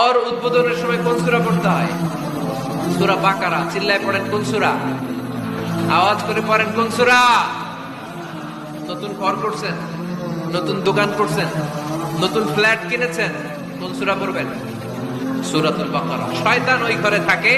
ঘর উদ্বোধনের সময় কোন সুরা পড়তে হয়? সুরা বাকারা। চিল্লায় পড়েন কোন সুরা? আওয়াজ করে পড়েন কোন সুরা? নতুন ঘর করছেন, নতুন দোকান করছেন, নতুন ফ্ল্যাট কিনেছেন, কোন সুরা পড়বেন? সুরাতুল বাকারা। শয়তান ওই ঘরে থাকে